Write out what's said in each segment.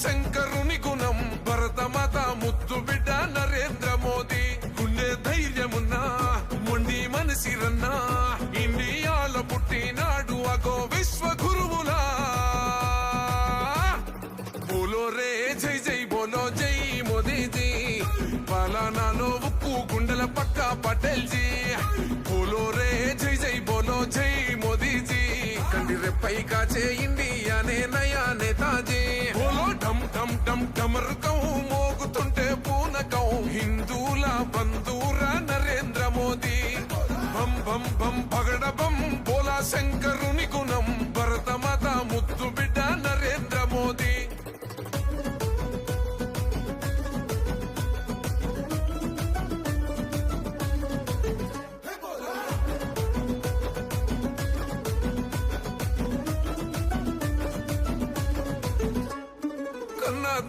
శంకరుని గుణం భరతమాత ముద్దు బిడ్డ నరేంద్ర మోదీ. గుండె ధైర్యమున్నా మొండి మనసిరన్నా ఇండియాల పుట్టినాడు అగో విశ్వ గురువులా బోలో రే జై జై బోలో జై మోదీజీ. పలానాలో ఉక్కు గుండెల పక్క పటేల్జీ. బోలో రే జై జై బోలో జై కండి రెప్పైగా కాచే అనే నయా నేతాజీ బోలో ఢమ్ ఢమ్ ఢమ్ డమరుకం మోగుతుంటే పూనకం. హిందూల బంధూర నరేంద్ర మోదీ. బం బం బం పగడ బం బోలా శంకరుని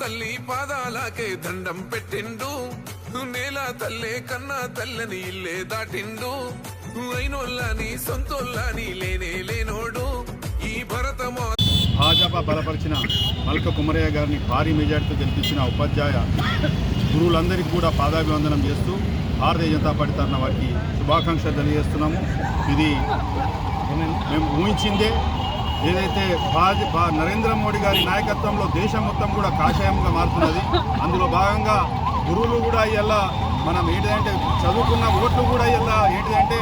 తల్లి పాదాలకే దండం పెట్టిండు. నేల తల్లే కన్నా తల్లని ఇల్లే దాటిండు. అయినోళ్ళని సొంతోళ్ళని లేనే లేనోడు. ఈ భరతమో భాజపా బలపరిచిన మల్క కుమరయ్య గారిని భారీ మెజార్టీతో గెలిపించిన ఉపాధ్యాయ గురువులందరికీ కూడా పాదాభివందనం చేస్తూ భారతీయ జనతా పార్టీ తరఫున వారికి శుభాకాంక్షలు తెలియజేస్తున్నాము. ఇది మేము ఊహించిందే ఏదైతే భాజ నరేంద్ర మోడీ గారి నాయకత్వంలో దేశం మొత్తం కూడా కాషాయంగా మారుతున్నది అందులో భాగంగా గురువులు కూడా ఇలా మనం ఏంటిదంటే చదువుకున్న ఓట్లు కూడా ఇలా ఏంటిదంటే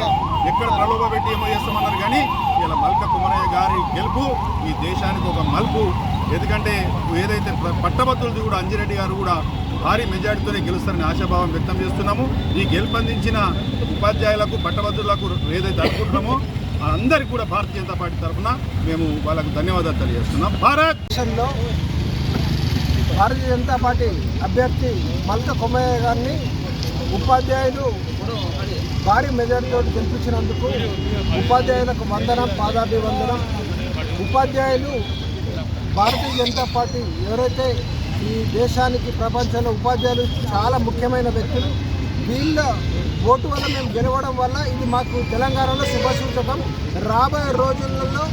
ఎక్కడ ప్రలోభ పెట్టి ఏమో చేస్తామన్నారు కానీ ఇలా మల్క కుమరయ్య గారి గెలుపు ఈ దేశానికి ఒక మలుపు. ఎందుకంటే ఏదైతే పట్టభద్రులది కూడా అంజిరెడ్డి గారు కూడా భారీ మెజార్టీతోనే గెలుస్తారని ఆశాభావం వ్యక్తం చేస్తున్నాము. ఈ గెలుపొందించిన ఉపాధ్యాయులకు పట్టభద్రులకు ఏదైతే అనుకుంటున్నామో అందరికీ కూడా భారతీయ జనతా పార్టీ తరఫున మేము వాళ్ళకు ధన్యవాదాలు తెలియజేస్తున్నాం. భారత్! దేశంలో భారతీయ జనతా పార్టీ అభ్యర్థి మల్క కొమ్మయ్య గారిని ఉపాధ్యాయులు భారీ మెజారిటీతో గెలిపించినందుకు ఉపాధ్యాయులకు వందనం పాదాభివందనం. ఉపాధ్యాయులు భారతీయ జనతా పార్టీ ఎవరైతే ఈ దేశానికి ప్రపంచంలో ఉపాధ్యాయులు చాలా ముఖ్యమైన వ్యక్తులు వీళ్ళ ఓటు వల్ల మేము గెలవడం వల్ల ఇది మాకు తెలంగాణలో శుభసూచకం. రాబోయే రోజులలో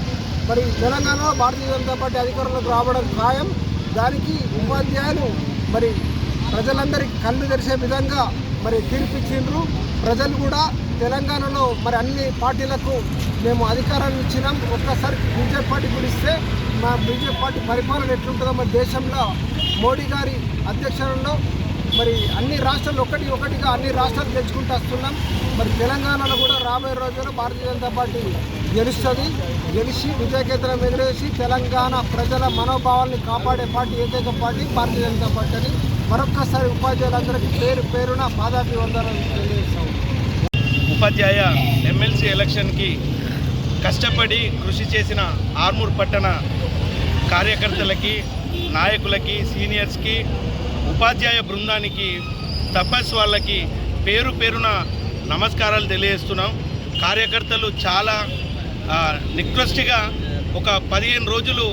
మరి తెలంగాణలో భారతీయ జనతా పార్టీ అధికారంలోకి రావడం ఖాయం. దానికి ఉపాధ్యాయులు మరి ప్రజలందరికీ కళ్ళు తెరిసే విధంగా మరి తీర్పిచ్చిండ్రు. ప్రజలు కూడా తెలంగాణలో మరి అన్ని పార్టీలకు మేము అధికారాన్ని ఇచ్చినాం. ఒక్కసారి బీజేపీ పార్టీ పిలిస్తే మా బీజేపీ పార్టీ పరిపాలన ఎట్లుంటుందో మరి దేశంలో మోడీ గారి అధ్యక్షంలో మరి అన్ని రాష్ట్రాలు ఒకటి ఒకటిగా అన్ని రాష్ట్రాలు తెచ్చుకుంటూ వస్తున్నాం. మరి తెలంగాణలో కూడా రాబోయే రోజుల్లో భారతీయ జనతా పార్టీ గెలుస్తుంది. గెలిచి విజయకేతనం ఎదురేసి తెలంగాణ ప్రజల మనోభావాల్ని కాపాడే పార్టీ ఏకైక పార్టీ భారతీయ జనతా పార్టీ అని మరొక్కసారి ఉపాధ్యాయులందరికీ పేరు పేరున పాదాభివందనాలు తెలియజేస్తాం. ఉపాధ్యాయ ఎమ్మెల్సీ ఎలక్షన్కి కష్టపడి కృషి చేసిన ఆర్మూర్ పట్టణ కార్యకర్తలకి నాయకులకి సీనియర్స్కి ఉపాధ్యాయ బృందానికి తపస్ వాళ్ళకి పేరు పేరున నమస్కారాలు తెలియజేస్తున్నాం. కార్యకర్తలు చాలా ఆ, నికృష్టిగా ఒక పదిహేను రోజులు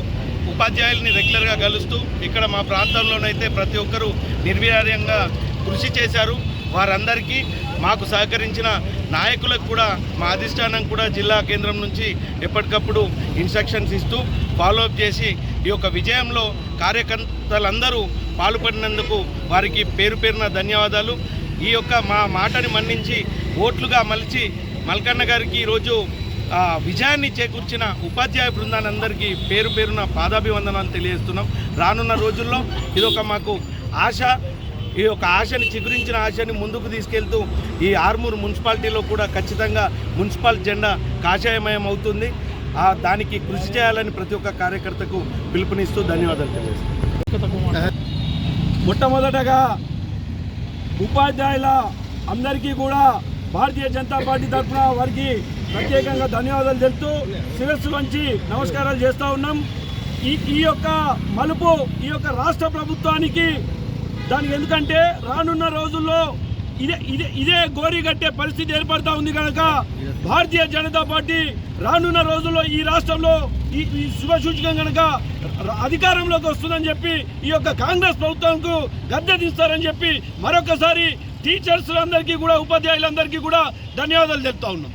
ఉపాధ్యాయుల్ని రెగ్యులర్గా కలుస్తూ ఇక్కడ మా ప్రాంతంలోనైతే ప్రతి ఒక్కరూ నిర్వీర్యంగా కృషి చేశారు. వారందరికీ మాకు సహకరించిన నాయకులకు కూడా మా అధిష్టానం కూడా జిల్లా కేంద్రం నుంచి ఎప్పటికప్పుడు ఇన్స్ట్రక్షన్స్ ఇస్తూ ఫాలోఅప్ చేసి ఈ యొక్క విజయంలో కార్యకర్తలందరూ పాల్పడినందుకు వారికి పేరు పేరున ధన్యవాదాలు. ఈ యొక్క మా మాటని మన్నించి ఓట్లుగా మలిచి మల్కన్న గారికి ఈరోజు విజయాన్ని చేకూర్చిన ఉపాధ్యాయ బృందానందరికీ పేరు పేరున పాదాభివందనాలు తెలియజేస్తున్నాం. రానున్న రోజుల్లో ఇదొక మాకు ఆశ ఈ యొక్క ఆశని చిగురించిన ఆశని ముందుకు తీసుకెళ్తూ ఈ ఆర్మూర్ మున్సిపాలిటీలో కూడా ఖచ్చితంగా మున్సిపల్ జెండా కాషాయమయం అవుతుంది. దానికి కృషి చేయాలని ప్రతి ఒక్క కార్యకర్తకు పిలుపునిస్తూ ధన్యవాదాలు తెలియజేస్తాను మొట్టమొదటగా ఉపాధ్యాయుల అందరికీ కూడా భారతీయ జనతా పార్టీ తరఫున వారికి ప్రత్యేకంగా ధన్యవాదాలు తెలుపుతూ శిరస్సు వంచి నమస్కారాలు చేస్తూ ఉన్నాం. ఈ ఈ యొక్క మలుపు ఈ యొక్క రాష్ట్ర ప్రభుత్వానికి దానికి ఎందుకంటే రానున్న రోజుల్లో ఇదే ఇదే ఇదే గోరి కట్టే పరిస్థితి ఏర్పడతా ఉంది కనుక భారతీయ జనతా పార్టీ రానున్న రోజుల్లో ఈ రాష్ట్రంలో ఈ ఈ శుభసూచకం కనుక అధికారంలోకి వస్తుందని చెప్పి ఈ యొక్క కాంగ్రెస్ ప్రభుత్వంకు గద్దె తీస్తారని చెప్పి మరొకసారి టీచర్స్ అందరికీ కూడా ఉపాధ్యాయులందరికీ కూడా ధన్యవాదాలు తెలుపుతా ఉన్నాం.